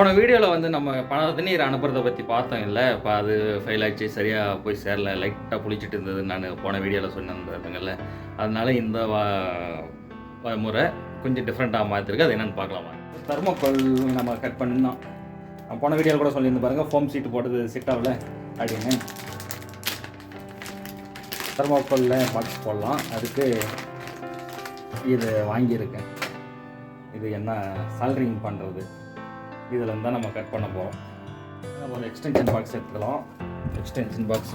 போன வீடியோவில் வந்து நம்ம பண நீர் அனுப்புறதை பற்றி பார்த்தோம் இல்லை? இப்போ அது ஃபெயில் ஆகிடுச்சு சரியாக போய் சேரல லைட்டாக புளிச்சிட்டு இருந்தது நான் போன வீடியோவில் சொன்னிருந்ததுங்கல்ல அதனால இந்த வா- முறை கொஞ்சம் டிஃப்ரெண்ட்டாக மாற்றிருக்கு அது என்னென்னு பார்க்கலாமா? தர்மக்கோல் நம்ம கட் பண்ணோம் போன வீடியோவில் கூட சொல்லியிருந்து பாருங்கள் ஃபோம் சீட்டு போட்டது செட் ஆகல அப்படின்னு. தர்மோக்கோலில் பாக்ஸ் போடலாம். அதுக்கு இது வாங்கியிருக்கேன். இது என்ன சால்ட்ரிங் பண்ணுறது இதில் தான் நம்ம கட் பண்ண போகிறோம் நம்ம ஒரு எக்ஸ்டென்ஷன் பாக்ஸ் எடுத்துக்கலாம். எக்ஸ்டென்ஷன் பாக்ஸ்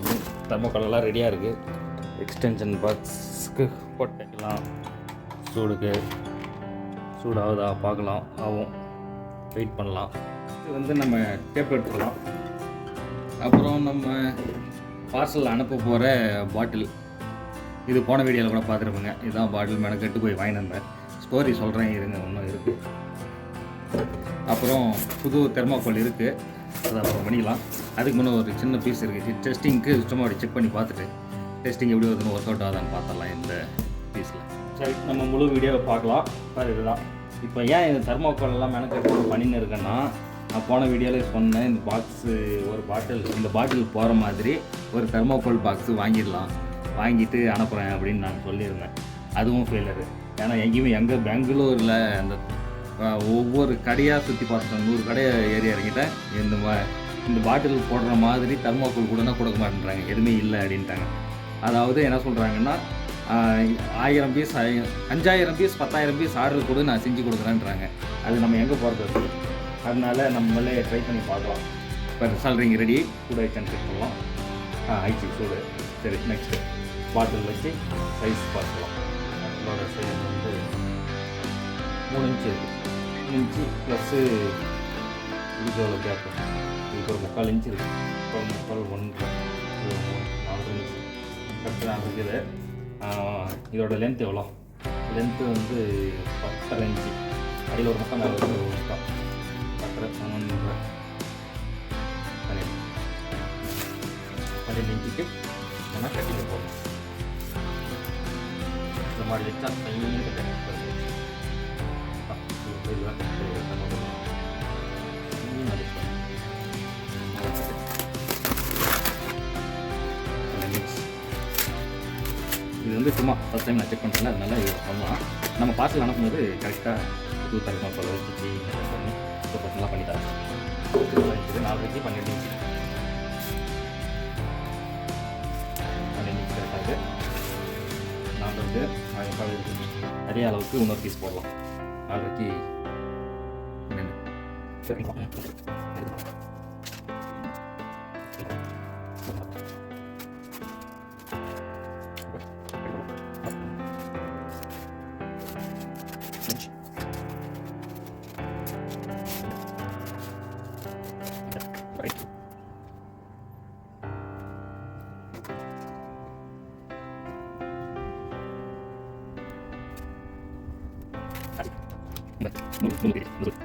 தர்மோக்கோலெல்லாம் ரெடியாக இருக்குது எக்ஸ்டென்ஷன் பாக்ஸ்க்கு போட்டுக்கலாம். சூடுக்கு சூடாகுதா பார்க்கலாம். ஆகும் வெயிட் பண்ணலாம். இது வந்து நம்ம டேப் எடுத்துக்கலாம். அப்புறம் நம்ம பார்சல் அனுப்ப போகிற பாட்டில் இது போன வீடியோவில் கூட பார்த்துருப்பேங்க. இதுதான் பாட்டில் மெனக்கெட்டு போய் வாங்கினேன் வந்தேன். ஸ்டோரி சொல்கிறேன் இருங்க ஒன்றும் இருக்குது அப்புறம் புது தெர்மாக்கோல் இருக்குது அதை அப்புறம் பண்ணிக்கலாம். அதுக்கு முன்னே ஒரு சின்ன பீஸ் இருக்குது டெஸ்டிங்க்கு சும்மா அப்படி செக் பண்ணி பார்த்துட்டு டெஸ்டிங் எப்படி வருதுன்னு ஒர்க் அவுட் ஆகுதான்னு பார்த்தரலாம் இந்த பீஸில் சரி நம்ம முழு வீடியோவை பார்க்கலாம். பாரு இதுதான். இப்போ ஏன் இந்த தெர்மாக்கோல்லாம் எல்லாம் பண்ணின்னு இருக்கேன்னா நான் போன வீடியோவில் சொன்னேன் இந்த பாக்ஸு ஒரு பாட்டில் இந்த பாட்டில் போகிற மாதிரி ஒரு தெர்மாக்கோல் பாக்ஸு வாங்கிடலாம். வாங்கிட்டு அனுப்புகிறேன் அப்படின்னு நான் சொல்லியிருந்தேன். அதுவும் ஃபெயிலரு ஏன்னா எங்கேயுமே எங்கே பெங்களூரில் அந்த ஒவ்வொரு கடையாக சுற்றி பார்த்துட்டேன் நூறு கடையை ஏறி இறங்கிட்டேன் இந்த மா இந்த பாட்டில் போடுற மாதிரி தெர்மாக்கோல் கூடனா கொடுக்க மாட்டேன்றாங்க. எதுவுமே இல்லை அப்படின்ட்டாங்க. அதாவது என்ன சொல்கிறாங்கன்னா ஆயிரம் பீஸ் அஞ்சாயிரம் பீஸ் பத்தாயிரம் பீஸ் ஆர்டர் கூட நான் செஞ்சு கொடுக்குறேன்றாங்க. அது நம்ம எங்கே போகிறது அதனால நம்மளே ட்ரை பண்ணி பார்க்கலாம். இப்போ சால்ரிங் ரெடி கூட ஐட்டம் பண்ணலாம். ஆ ஆயிடுச்சு சூடு சரி நெக்ஸ்ட்டு பாட்டில் வச்சு சைஸ் பார்க்கலாம். அதோட சைஸ் வந்து மூணு இன்ச்சு இருக்குது இன்ச்சு ப்ளஸ்ஸு இதுக்கு எவ்வளோ கேப்பு இதுக்கு ஒரு முக்கால் இன்ச்சு இருக்குது முக்கால் முக்கால் ஒன்று நாலு இன்ச்சு கரெக்டாக நான் இருக்குது. இதோட லென்த் எவ்வளோ? லென்த்து வந்து பத்தரை இன்ச்சு அடியில் ஒரு முக்கால் மேலே ஒரு முக்கால் பத்தரை ஒன்று பன்னெண்டு பன்னெண்டு இன்ச்சுக்கு நம்ம கட்டிங்க போகணும் இந்த மாதிரி வச்சா கையில் கட்டி இதுதான் நம்ம பண்ணணும். இன்னும் அதுக்கு இது வந்து சும்மா ஃபஸ்ட் டைம் நான் செக் பண்ணுறேன் அதனால இது பண்ணலாம் நம்ம பார்சல் அனுப்பும்போது கரெக்டாக புது தரமாக போல வச்சு பண்ணி இப்போ பசங்களாம் பண்ணி தரேன் இது நாலரைக்கு பன்னெண்டு இன்ச்சு பன்னெண்டு இன்ச்சு கரெக்டாக இருக்குது நான் வந்து நிறைய அளவுக்கு இன்னொரு பீஸ் போடலாம் நாலரைக்கு 对，努努力，努力。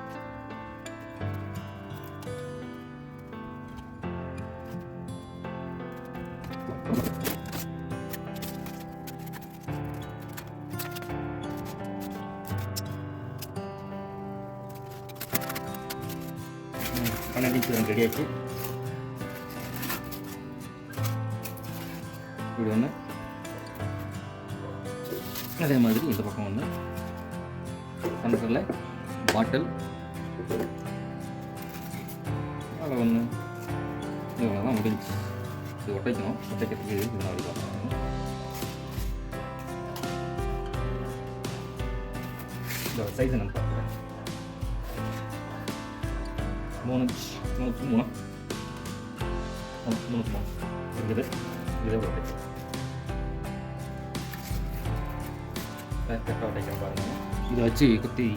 பன்னெண்டு இன்ச்சு ரெடி ஆச்சு இப்படி ஒன்று அதே மாதிரி இந்த பக்கம் ஒன்று சென்டரில் பாட்டில் அதில் ஒன்று இவ்வளோ தான் முடிஞ்சு இது ஒட்டைக்கணும் ஒட்டைக்கிறதுக்கு இது மாதிரி பார்க்கணும் இதோட சைஸ் நம்ம மூணு மூணு மூணு மூணு மூணு மூணு இருக்குது இதே ஒரு ஒட்டைக்கு கரெக்டாக உடைக்கிற பாருங்க இதை வச்சு குத்தி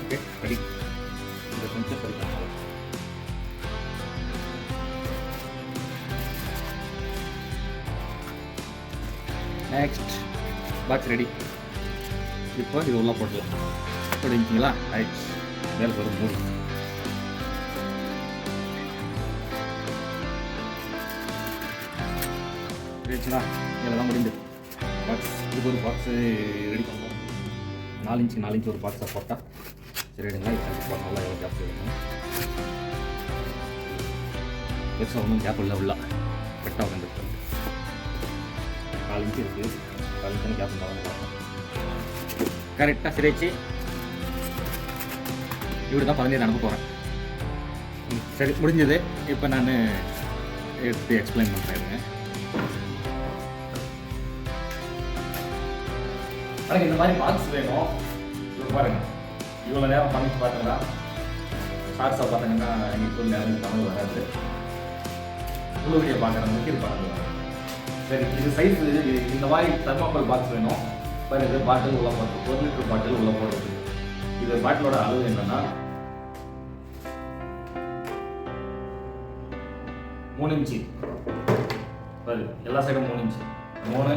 okay ready next box ready இப்போ இது உள்ள போட்டலாம் போட்டுங்களா ஆயிடுச்சு மேலே வரும் மூணு ஆயிடுச்சுனா இதெல்லாம் முடிந்தது பாக்ஸ் இதுக்கு ஒரு பாக்ஸு ரெடி பண்ணுவோம். நாலு இன்ச்சு நாலு இன்ச்சு ஒரு பாக்ஸாக போட்டால் சரி எடுங்களா இப்போ நல்லா எவ்வளோ கேப் வேணும் பெருசாக ஒன்றும் கேப் இல்லை உள்ள. கரெக்டாக உட்காந்துருக்கு நாலு இருக்குது நாலு இன்ச்சு கேப் பார்ப்போம் கரெக்டாக சிரிச்சு இப்படி தான் பதினேழு அனுப்ப போகிறேன் சரி முடிஞ்சது இப்போ நான் எடுத்து எக்ஸ்பிளைன் பண்ணுறேன் எனக்கு இந்த மாதிரி பாக்ஸ் வேணும் இது பாருங்க இவ்வளோ நேரம் பண்ணி பார்த்தீங்கன்னா ஷார்ட்ஸாக பார்த்தீங்கன்னா எனக்கு நேரம் தமிழ் வராது முழு வீடியோ பார்க்குறவங்களுக்கு இது வராது சரி இது சைஸ் இந்த மாதிரி தர்மாக்கோல் பாக்ஸ் வேணும். பாரு இது பாட்டில் உள்ள போடுறது. ஒரு லிட்டர் பாட்டில் உள்ள போடுறது. இது பாட்டிலோட அளவு என்னன்னா மூணு இன்ச்சு. பாரு எல்லா சைடும் மூணு இன்ச்சு. மூணு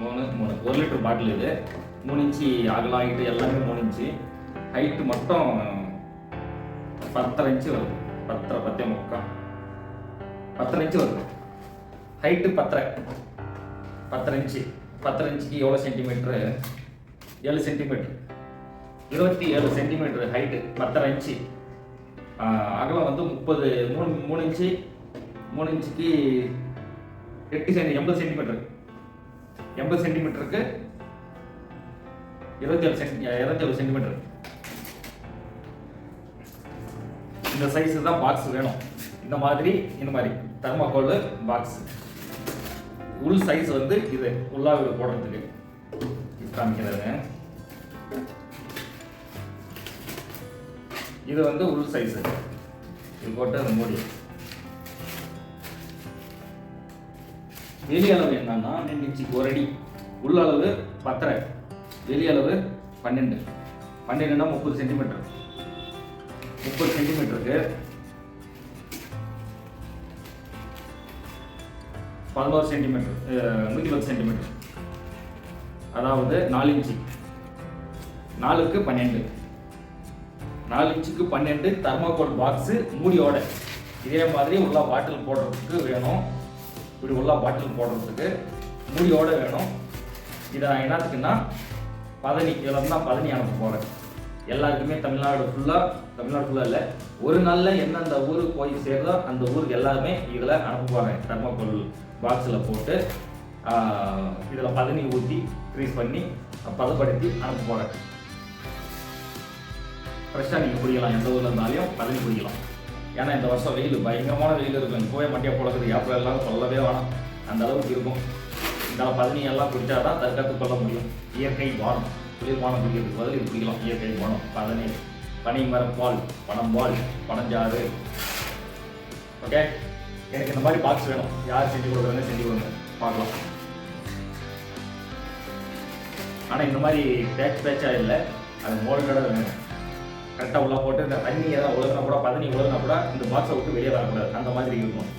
மூணு மூணு. ஒரு லிட்டர் பாட்டில் இது. மூணு இன்ச்சு அகலம் எல்லாமே மூணு இன்ச்சு. ஹைட்டு மட்டும் பத்தரை இன்ச்சு வருது. பத்தரை பத்தே முக்கால். பத்தரை இன்ச்சு வருது. ஹைட்டு பத்தரை. பத்தரை இன்ச்சு பத்தரை இன்ச்சுக்கு எவ்வளோ சென்டிமீட்ரு ஏழு சென்டிமீட்ரு இருபத்தி ஏழு சென்டிமீட்ரு ஹைட்டு பத்தரை இன்ச்சு அகலம் வந்து முப்பது மூணு மூணு இன்ச்சு மூணு இன்ச்சுக்கு எட்டு சென்டி எண்பது சென்டிமீட்டர் எண்பது சென்டிமீட்டருக்கு இருபத்தேழு சென்டி இருபத்தேழு சென்டிமீட்டர் இந்த சைஸு தான் பாக்ஸ் வேணும். இந்த மாதிரி இந்த மாதிரி. தர்மாக்கோல் பாக்ஸ் உள் சைஸ் வந்து இது உள்ளாவில் போடுறதுக்கு இது இது வந்து உள் சைஸ் இது போட்டு அது மூடி. வெளி அளவு என்னன்னா ரெண்டு இன்ச்சுக்கு ஒரு அடி. உள்ள அளவு பத்தரை வெளி அளவு பன்னெண்டு. பன்னெண்டுனா முப்பது சென்டிமீட்டர் முப்பது சென்டிமீட்டருக்கு பதினோரு சென்டிமீட்டர் நூற்றி பத்து சென்டிமீட்டர் அதாவது நாலு இன்ச்சு. நாலுக்கு பன்னெண்டு. நாலு இன்ச்சுக்கு பன்னெண்டு தர்மாக்கோல் பாக்ஸு மூடியோட. இதே மாதிரி உள்ள பாட்டில் போடுறதுக்கு வேணும். இப்படி உள்ள பாட்டில் போடுறதுக்கு மூடியோட வேணும். இதை நான் என்னத்துக்குன்னா பதனி இதில் தான் பதனி அனுப்ப போகிறேன் எல்லாருக்குமே தமிழ்நாடு ஃபுல்லாக தமிழ்நாடு ஃபுல்லாக இல்லை. ஒரு நாளில் எந்தெந்த ஊருக்கு போய் சேருதோ அந்த ஊருக்கு எல்லாருமே இதில் அனுப்ப போகிறேன் தர்மாக்கோல் பாக்ஸில் போட்டு இதில் பதனி ஊற்றி க்ரீஸ் பண்ணி பதப்படுத்தி அனுப்ப போகிறேன் ஃப்ரெஷ்ஷாக நீங்கள் குடிக்கலாம். எந்த ஊரில் இருந்தாலையும் பதனி குடிக்கலாம். ஏன்னா இந்த வருஷம் வெயில் பயங்கரமான வெயில் இருக்கும் போய மட்டியாக போலக்குது. ஏப்ரல் எல்லாம் சொல்லவே வேணாம். அந்த அளவுக்கு இருக்கும். இந்த பதனி எல்லாம் குடித்தா தான் தற்காத்து கொள்ள முடியும். இயற்கை வானம் குளிர்பானம் குடிக்கிறதுக்கு பதில் இது குடிக்கலாம். இயற்கை வானம் பதனி பனை மரப்பால் பனம்பால். பனஞ்சாறு. ஓகே எனக்கு இந்த மாதிரி பாக்ஸ் வேணும். யார் செஞ்சு கொடுக்குறாங்க செஞ்சு கொடுங்க. பார்க்கலாம். ஆனால் இந்த மாதிரி பேட்ச் பேட்சாக இல்லை. அது மோல்டடாக வேணும். கரெக்டாக உள்ள போட்டு இந்த தண்ணி ஏதாவது உழுதுனா கூட பதனி உழுதுனா கூட இந்த பாக்ஸை விட்டு வெளியே வரக்கூடாது. அந்த மாதிரி இருக்கும்.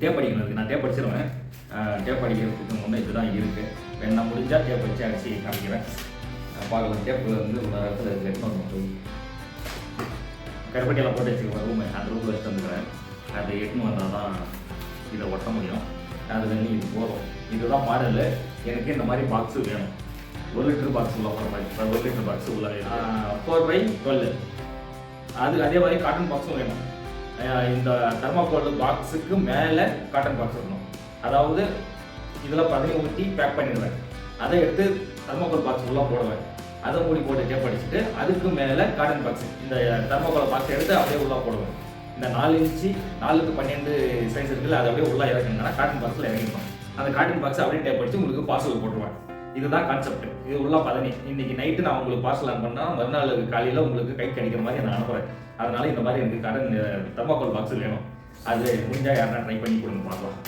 டேப் அடிக்கணும் நான் டேப் அடிச்சிருவேன். டேப் அடிக்கிறதுக்கு முன்னே இதுதான் இருக்குது வேணா முடிஞ்சால் டேப் வச்சு அடிச்சு காமிக்கிறேன். பார்க்கலாம். டேப் வந்து ஒரு இடத்துல செட் பண்ணுவோம் கருப்பட்டியெல்லாம் போட்டு வச்சுக்கோங்க ரூமு அந்த ரூமில் வச்சு வந்துக்கிறேன். அதை எட்டுன்னு வந்தால் தான் இதை ஒட்ட முடியும். அது வந்து இது போதும். இதுதான் மாடல். எனக்கு இந்த மாதிரி பாக்ஸு வேணும். ஒரு லிட்டர் பாக்ஸ் உள்ள போகிற மாதிரி. ஒரு லிட்டர் பாக்ஸ் உள்ள ஃபோர் பை டுவெல் அது அதே மாதிரி காட்டன் பாக்ஸும் வேணும். இந்த தர்மாக்கோல் பாக்ஸுக்கு மேலே காட்டன் பாக்ஸ் இருக்கணும். அதாவது இதில் பதவி ஊற்றி பேக் பண்ணிடுவேன். அதை எடுத்து தர்மாக்கோல் பாக்ஸ் உள்ள போடுவேன். அதை மூடி போட்டு டேப் அடிச்சுட்டு அதுக்கு மேலே காட்டன் பாக்ஸ் இந்த தர்மாக்கோல் பாக்ஸ் எடுத்து அப்படியே உள்ள போடுவேன். இந்த நாலு இன்ச்சு நாலுக்கு பன்னெண்டு சைஸ் இருக்குல்ல அதை அப்படியே உள்ள இறக்கணுங்கன்னா காட்டன் பாக்ஸில் இறங்கிடும். அந்த காட்டன் பாக்ஸ் அப்படியே டேப் அடிச்சு உங்களுக்கு பார்சல் போட்டுருவேன். இதுதான் கான்செப்ட் இது உள்ள பதனி இன்னைக்கு நைட்டு நான் உங்களுக்கு பார்சல் அனுப்பினா மறுநாள் காலையில் உங்களுக்கு கை கிடைக்கிற மாதிரி நான் அனுப்புகிறேன் அதனால இந்த மாதிரி எனக்கு கடன் தர்மாக்கோல் பாக்ஸ் வேணும். அது முடிஞ்சால் யாருன்னா ட்ரை பண்ணி கொடுங்க பார்க்கலாம்.